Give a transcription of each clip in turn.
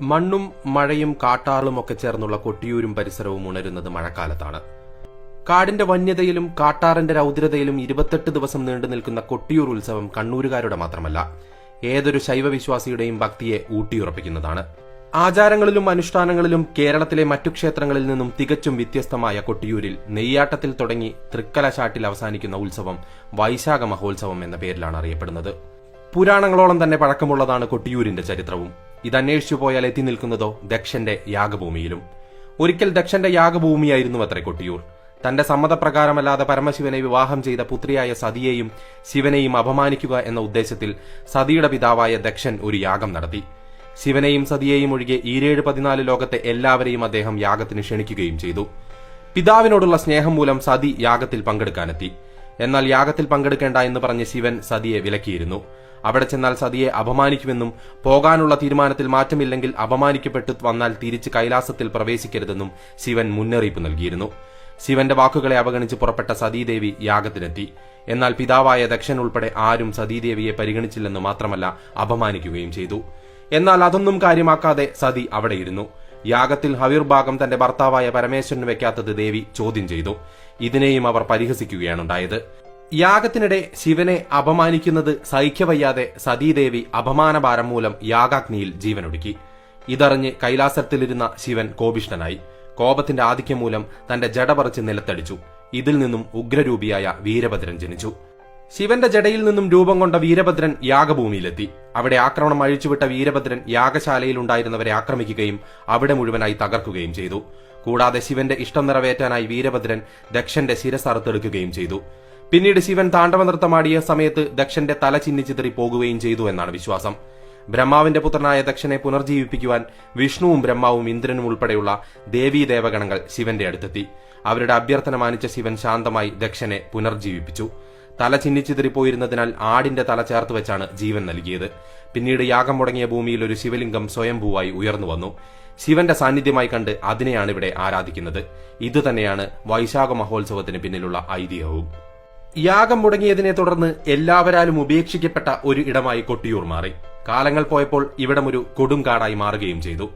മണ്ണും മഴയും കാട്ടാറും ഒക്കെ ചേർന്നുള്ള കൊട്ടിയൂരും പരിസരവും ഉണരുന്നത് മഴക്കാലത്താണ്. കാടിന്റെ വന്യതയിലും കാട്ടാറിന്റെ രൗദ്രതയിലും ഇരുപത്തെട്ട് ദിവസം നീണ്ടു നിൽക്കുന്ന കൊട്ടിയൂർ ഉത്സവം കണ്ണൂരുകാരുടെ മാത്രമല്ല ഏതൊരു ശൈവവിശ്വാസിയുടെയും ഭക്തിയെ ഊട്ടിയുറപ്പിക്കുന്നതാണ്. ആചാരങ്ങളിലും അനുഷ്ഠാനങ്ങളിലും കേരളത്തിലെ മറ്റു ക്ഷേത്രങ്ങളിൽ നിന്നും തികച്ചും വ്യത്യസ്തമായ കൊട്ടിയൂരിൽ നെയ്യാട്ടത്തിൽ തുടങ്ങി തൃക്കലശാട്ടിൽ അവസാനിക്കുന്ന ഉത്സവം വൈശാഖ മഹോത്സവം എന്ന പേരിലാണ് അറിയപ്പെടുന്നത്. പുരാണങ്ങളോളം തന്നെ പഴക്കമുള്ളതാണ് കൊട്ടിയൂരിന്റെ ചരിത്രവും. ഇതന്വേഷിച്ചു പോയാൽ എത്തി നിൽക്കുന്നതോ ദക്ഷന്റെ യാഗഭൂമിയിലും. ഒരിക്കൽ ദക്ഷന്റെ യാഗഭൂമിയായിരുന്നു അത്രേ കൊട്ടിയൂർ. തന്റെ സമ്മതപ്രകാരമല്ലാതെ പരമശിവനെ വിവാഹം ചെയ്ത പുത്രിയായ സതിയെയും ശിവനെയും അപമാനിക്കുക എന്ന ഉദ്ദേശത്തിൽ സതിയുടെ പിതാവായ ദക്ഷൻ ഒരു യാഗം നടത്തി. ശിവനെയും സതിയെയും ഒഴികെ ഈരേഴ് പതിനാല് ലോകത്തെ എല്ലാവരെയും അദ്ദേഹം യാഗത്തിന് ക്ഷണിക്കുകയും ചെയ്തു. പിതാവിനോടുള്ള സ്നേഹം മൂലം സതി യാഗത്തിൽ പങ്കെടുക്കാനെത്തി. എന്നാൽ യാഗത്തിൽ പങ്കെടുക്കേണ്ട എന്ന് പറഞ്ഞ് ശിവൻ സതിയെ വിലക്കിയിരുന്നു. അവിടെ ചെന്നാൽ സതിയെ അപമാനിക്കുമെന്നും പോകാനുള്ള തീരുമാനത്തിൽ മാറ്റമില്ലെങ്കിൽ അപമാനിക്കപ്പെട്ടു വന്നാൽ തിരിച്ച് കൈലാസത്തിൽ പ്രവേശിക്കരുതെന്നും ശിവൻ മുന്നറിയിപ്പ് നൽകിയിരുന്നു. ശിവന്റെ വാക്കുകളെ അവഗണിച്ച് പുറപ്പെട്ട സതീദേവി യാഗത്തിനെത്തി. എന്നാൽ പിതാവായ ദക്ഷൻ ഉൾപ്പെടെ ആരും സതീദേവിയെ പരിഗണിച്ചില്ലെന്ന് മാത്രമല്ല അപമാനിക്കുകയും ചെയ്തു. എന്നാൽ അതൊന്നും കാര്യമാക്കാതെ സതി അവിടെയിരുന്നു. യാഗത്തിൽ ഹവിർഭാഗം തന്റെ ഭർത്താവായ പരമേശ്വരന് വെക്കാത്തത് ദേവി ചോദ്യം ചെയ്തു. ഇതിനെയും അവർ പരിഹസിക്കുകയാണുണ്ടായത് യാഗത്തിനിടെ ശിവനെ അപമാനിക്കുന്നത് സഹിക്കവയ്യാതെ സതീദേവി അപമാനഭാരം മൂലം യാഗാഗ്നിയിൽ ജീവനൊടുക്കി. ഇതറിഞ്ഞ് കൈലാസത്തിലിരുന്ന ശിവൻ കോപിഷ്ഠനായി. കോപത്തിന്റെ ആധിക്യം മൂലം തന്റെ ജട പറിച്ച് നിലത്തടിച്ചു. ഇതിൽ നിന്നും ഉഗ്രരൂപിയായ വീരഭദ്രൻ ജനിച്ചു. ശിവന്റെ ജടയിൽ നിന്നും രൂപം കൊണ്ട വീരഭദ്രൻ യാഗഭൂമിയിലെത്തി. അവിടെ ആക്രമണം അഴിച്ചുവിട്ട വീരഭദ്രൻ യാഗശാലയിൽ ഉണ്ടായിരുന്നവരെ ആക്രമിക്കുകയും അവിടെ മുഴുവനായി തകർക്കുകയും ചെയ്തു. കൂടാതെ ശിവന്റെ ഇഷ്ടം നിറവേറ്റാനായി വീരഭദ്രൻ ദക്ഷന്റെ ശിരസ് അറുത്തെടുക്കുകയും ചെയ്തു. പിന്നീട് ശിവൻ താണ്ഡവ നൃത്തമാടിയ സമയത്ത് ദക്ഷന്റെ തല ചിന്നിച്ചിതറി പോകുകയും ചെയ്തു എന്നാണ് വിശ്വാസം. ബ്രഹ്മാവിന്റെ പുത്രനായ ദക്ഷനെ പുനർജീവിപ്പിക്കുവാൻ വിഷ്ണുവും ബ്രഹ്മാവും ഇന്ദ്രനും ഉൾപ്പെടെയുള്ള ദേവീ ദേവഗണങ്ങൾ ശിവന്റെ അടുത്തെത്തി. അവരുടെ അഭ്യർത്ഥന മാനിച്ച ശിവൻ ശാന്തമായി ദക്ഷനെ പുനർജീവിപ്പിച്ചു. തല ചിന്നിച്ചിതറിപ്പോയിരുന്നതിനാൽ ആടിന്റെ തല ചേർത്ത് വെച്ചാണ് ജീവൻ നൽകിയത്. പിന്നീട് യാഗം മുടങ്ങിയ ഭൂമിയിൽ ഒരു ശിവലിംഗം സ്വയംഭൂവായി ഉയർന്നു വന്നു. ശിവന്റെ സാന്നിധ്യമായി കണ്ട് അതിനെയാണ് ഇവിടെ ആരാധിക്കുന്നത്. ഇതുതന്നെയാണ് വൈശാഖ മഹോത്സവത്തിന് പിന്നിലുള്ള ഐതിഹ്യവും. യാഗം മുടങ്ങിയതിനെ തുടർന്ന് എല്ലാവരാലും ഉപേക്ഷിക്കപ്പെട്ട ഒരു ഇടമായി കൊട്ടിയൂർ മാറി. കാലങ്ങൾ പോയപ്പോൾ ഇവിടം ഒരു കൊടുങ്കാടായി മാറുകയും ചെയ്തു.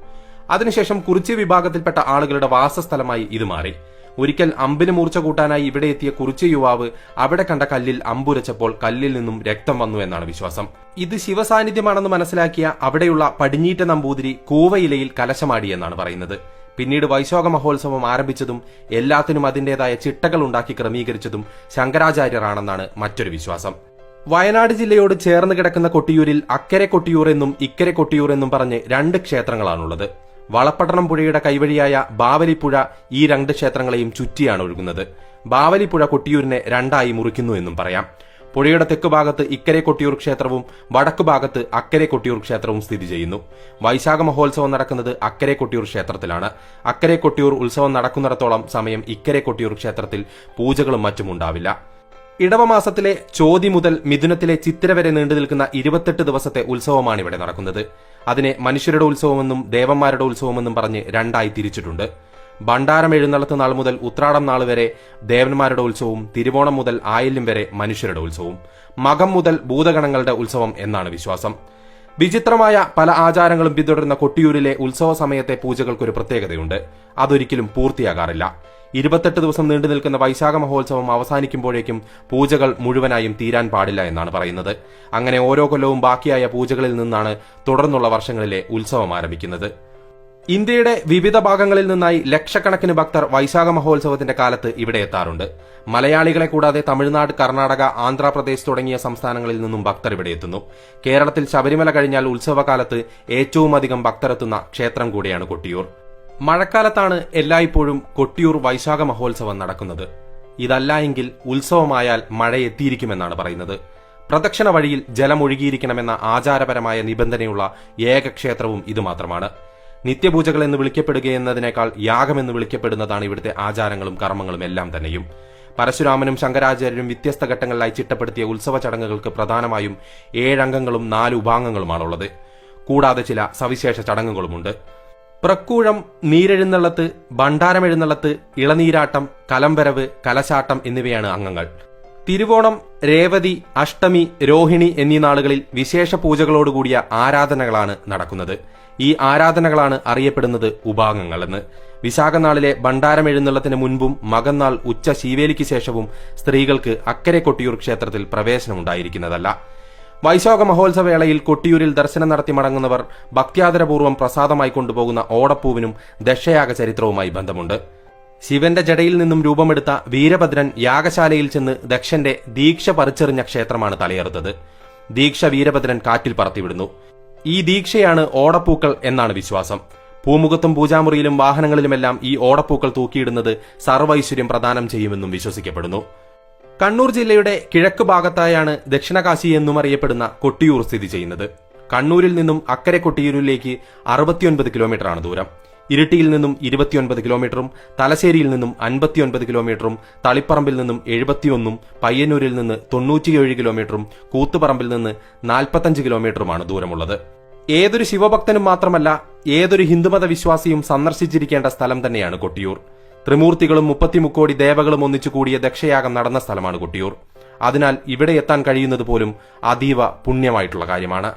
അതിനുശേഷം കുറിച്ചി വിഭാഗത്തിൽപ്പെട്ട ആളുകളുടെ വാസസ്ഥലമായി ഇത് മാറി. ഒരിക്കൽ അമ്പിന് മൂർച്ച കൂട്ടാനായി ഇവിടെ എത്തിയ കുറിച്ചി യുവാവ് അവിടെ കണ്ട കല്ലിൽ അമ്പുരച്ചപ്പോൾ കല്ലിൽ നിന്നും രക്തം വന്നു എന്നാണ് വിശ്വാസം. ഇത് ശിവസാന്നിധ്യമാണെന്ന് മനസ്സിലാക്കിയ അവിടെയുള്ള പടിഞ്ഞീറ്റ നമ്പൂതിരി കൂവയിലയിൽ കലശമാടി എന്നാണ് പറയുന്നത്. പിന്നീട് വൈശോക മഹോത്സവം ആരംഭിച്ചതും എല്ലാത്തിനും അതിന്റേതായ ചിട്ടകൾ ഉണ്ടാക്കി ക്രമീകരിച്ചതും ശങ്കരാചാര്യരാണെന്നാണ് മറ്റൊരു വിശ്വാസം. വയനാട് ജില്ലയോട് ചേർന്ന് കിടക്കുന്ന കൊട്ടിയൂരിൽ അക്കരെ കൊട്ടിയൂർ എന്നും ഇക്കരെ കൊട്ടിയൂർ എന്നും പറഞ്ഞ് രണ്ട് ക്ഷേത്രങ്ങളാണുള്ളത്. വളപ്പട്ടണം പുഴയുടെ കൈവഴിയായ ബാവലിപ്പുഴ ഈ രണ്ട് ക്ഷേത്രങ്ങളെയും ചുറ്റിയാണ് ഒഴുകുന്നത്. ബാവലിപ്പുഴ കൊട്ടിയൂരിനെ രണ്ടായി മുറിക്കുന്നു എന്നും പറയാം. പുഴയുടെ തെക്ക് ഭാഗത്ത് ഇക്കരെ കൊട്ടിയൂർ ക്ഷേത്രവും വടക്ക് ഭാഗത്ത് അക്കരെ കൊട്ടിയൂർ ക്ഷേത്രവും സ്ഥിതി ചെയ്യുന്നു. വൈശാഖ മഹോത്സവം നടക്കുന്നത് അക്കരെ കൊട്ടിയൂർ ക്ഷേത്രത്തിലാണ്. അക്കരെ കൊട്ടിയൂർ ഉത്സവം നടക്കുന്നിടത്തോളം സമയം ഇക്കരെ കൊട്ടിയൂർ ക്ഷേത്രത്തിൽ പൂജകളും മറ്റും ഉണ്ടാവില്ല. ഇടവമാസത്തിലെ ചോതി മുതൽ മിഥുനത്തിലെ ചിത്തിര വരെ നീണ്ടു നിൽക്കുന്ന ഇരുപത്തെട്ട് ദിവസത്തെ ഉത്സവമാണ് ഇവിടെ നടക്കുന്നത്. അതിനെ മനുഷ്യരുടെ ഉത്സവമെന്നും ദേവന്മാരുടെ ഉത്സവമെന്നും പറഞ്ഞ് രണ്ടായി തിരിച്ചിട്ടുണ്ട്. ഭണ്ഡാരം എഴുന്നള്ളത്ത് നാൾ മുതൽ ഉത്രാടം നാൾ വരെ ദേവന്മാരുടെ ഉത്സവവും തിരുവോണം മുതൽ ആയില്യം വരെ മനുഷ്യരുടെ ഉത്സവവും. മകം മുതൽ ഭൂതഗണങ്ങളുടെ ഉത്സവം എന്നാണ് വിശ്വാസം. വിചിത്രമായ പല ആചാരങ്ങളും പിന്തുടരുന്ന കൊട്ടിയൂരിലെ ഉത്സവ സമയത്തെ പൂജകൾക്കൊരു പ്രത്യേകതയുണ്ട്. അതൊരിക്കലും പൂർത്തിയാകാറില്ല. ഇരുപത്തെട്ട് ദിവസം നീണ്ടു നിൽക്കുന്ന വൈശാഖ മഹോത്സവം അവസാനിക്കുമ്പോഴേക്കും പൂജകൾ മുഴുവനായും തീരാൻ പാടില്ല എന്നാണ് പറയുന്നത്. അങ്ങനെ ഓരോ കൊല്ലവും ബാക്കിയായ പൂജകളിൽ നിന്നാണ് തുടർന്നുള്ള വർഷങ്ങളിലെ ഉത്സവം ആരംഭിക്കുന്നത്. ഇന്ത്യയുടെ വിവിധ ഭാഗങ്ങളിൽ നിന്നായി ലക്ഷക്കണക്കിന് ഭക്തർ വൈശാഖ മഹോത്സവത്തിന്റെ കാലത്ത് ഇവിടെ എത്താറുണ്ട്. മലയാളികളെ കൂടാതെ തമിഴ്നാട് കർണാടക ആന്ധ്രാപ്രദേശ് തുടങ്ങിയ സംസ്ഥാനങ്ങളിൽ നിന്നും ഭക്തർ ഇവിടെ എത്തുന്നു. കേരളത്തിൽ ശബരിമല കഴിഞ്ഞാൽ ഉത്സവകാലത്ത് ഏറ്റവുമധികം ഭക്തരെത്തുന്ന ക്ഷേത്രം കൂടിയാണ് കൊട്ടിയൂർ. മഴക്കാലത്താണ് എല്ലായ്പ്പോഴും കൊട്ടിയൂർ വൈശാഖ മഹോത്സവം നടക്കുന്നത്. ഇതല്ല എങ്കിൽ ഉത്സവമായാൽ മഴ എത്തിയിരിക്കുമെന്നാണ് പറയുന്നത്. പ്രദക്ഷിണ വഴിയിൽ ജലമൊഴുകിയിരിക്കണമെന്ന ആചാരപരമായ നിബന്ധനയുള്ള ഏക ക്ഷേത്രവും ഇതുമാത്രമാണ്. നിത്യപൂജകൾ എന്ന് വിളിക്കപ്പെടുകയെന്നതിനേക്കാൾ യാഗമെന്ന് വിളിക്കപ്പെടുന്നതാണ് ഇവിടുത്തെ ആചാരങ്ങളും കർമ്മങ്ങളും എല്ലാം തന്നെയും. പരശുരാമനും ശങ്കരാചാര്യരും വ്യത്യസ്ത ഘട്ടങ്ങളിലായി ചിട്ടപ്പെടുത്തിയ ഉത്സവ ചടങ്ങുകൾക്ക് പ്രധാനമായും ഏഴംഗങ്ങളും നാല് ഉപാംഗങ്ങളുമാണുള്ളത്. കൂടാതെ ചില സവിശേഷ ചടങ്ങുകളുമുണ്ട്. പ്രക്കൂഴം നീരെഴുന്നള്ളത്ത് ഭണ്ഡാരമെഴുന്നള്ളത്ത് ഇളനീരാട്ടം കലംവരവ് കലശാട്ടം എന്നിവയാണ് അംഗങ്ങൾ. തിരുവോണം രേവതി അഷ്ടമി രോഹിണി എന്നീ നാളുകളിൽ വിശേഷ പൂജകളോടുകൂടിയ ആരാധനകളാണ് നടക്കുന്നത്. ഈ ആരാധനകളാണ് അറിയപ്പെടുന്നത് ഉപാംഗങ്ങളെന്ന്. വിശാഖനാളിലെ ഭണ്ഡാരം എഴുന്നള്ളത്തിന് മുൻപും മകന്നാൾ ഉച്ച ശീവേലിക്ക് ശേഷവും സ്ത്രീകൾക്ക് അക്കരെ കൊട്ടിയൂർ ക്ഷേത്രത്തിൽ പ്രവേശനമുണ്ടായിരിക്കുന്നതല്ല. വൈശോക മഹോത്സവവേളയിൽ കൊട്ടിയൂരിൽ ദർശനം നടത്തി മടങ്ങുന്നവർ ഭക്ത്യാദരപൂർവം പ്രസാദമായി കൊണ്ടുപോകുന്ന ഓടപ്പൂവിനും ദശയാഗ ചരിത്രവുമായി ബന്ധമുണ്ട്. ശിവന്റെ ജടയിൽ നിന്നും രൂപമെടുത്ത വീരഭദ്രൻ യാഗശാലയിൽ ചെന്ന് ദക്ഷന്റെ ദീക്ഷ പറിച്ചെറിഞ്ഞ ക്ഷേത്രമാണ് തലയെറുത്തത്. ദീക്ഷ വീരഭദ്രൻ കാറ്റിൽ പറത്തിവിടുന്നു. ഈ ദീക്ഷയാണ് ഓടപ്പൂക്കൾ എന്നാണ് വിശ്വാസം. പൂമുഖത്തും പൂജാമുറിയിലും വാഹനങ്ങളിലുമെല്ലാം ഈ ഓടപ്പൂക്കൾ തൂക്കിയിടുന്നത് സർവൈശ്വര്യം പ്രദാനം ചെയ്യുമെന്നും വിശ്വസിക്കപ്പെടുന്നു. കണ്ണൂർ ജില്ലയുടെ കിഴക്ക് ഭാഗത്തായാണ് ദക്ഷിണകാശി എന്നും അറിയപ്പെടുന്ന കൊട്ടിയൂർ സ്ഥിതി ചെയ്യുന്നത്. കണ്ണൂരിൽ നിന്നും അക്കരെ കൊട്ടിയൂരിലേക്ക് അറുപത്തിയൊൻപത് കിലോമീറ്ററാണ് ദൂരം. ഇരിട്ടിയിൽ നിന്നും ഇരുപത്തിയൊൻപത് കിലോമീറ്ററും തലശ്ശേരിയിൽ നിന്നും അൻപത്തിയൊൻപത് കിലോമീറ്ററും തളിപ്പറമ്പിൽ നിന്നും എഴുപത്തിയൊന്നും പയ്യന്നൂരിൽ നിന്ന് തൊണ്ണൂറ്റിയേഴ് കിലോമീറ്ററും കൂത്തുപറമ്പിൽ നിന്ന് നാൽപ്പത്തഞ്ച് കിലോമീറ്ററുമാണ് ദൂരമുള്ളത്. ഏതൊരു ശിവഭക്തനും മാത്രമല്ല ഏതൊരു ഹിന്ദുമത വിശ്വാസിയും സന്ദർശിച്ചിരിക്കേണ്ട സ്ഥലം തന്നെയാണ് കൊട്ടിയൂർ. ത്രിമൂർത്തികളും മുപ്പത്തിമുക്കോടി ദേവകളും ഒന്നിച്ചു കൂടിയ ദക്ഷയാഗം നടന്ന സ്ഥലമാണ് കൊട്ടിയൂർ. അതിനാൽ ഇവിടെ എത്താൻ കഴിയുന്നത് പോലും അതീവ പുണ്യമായിട്ടുള്ള കാര്യമാണ്.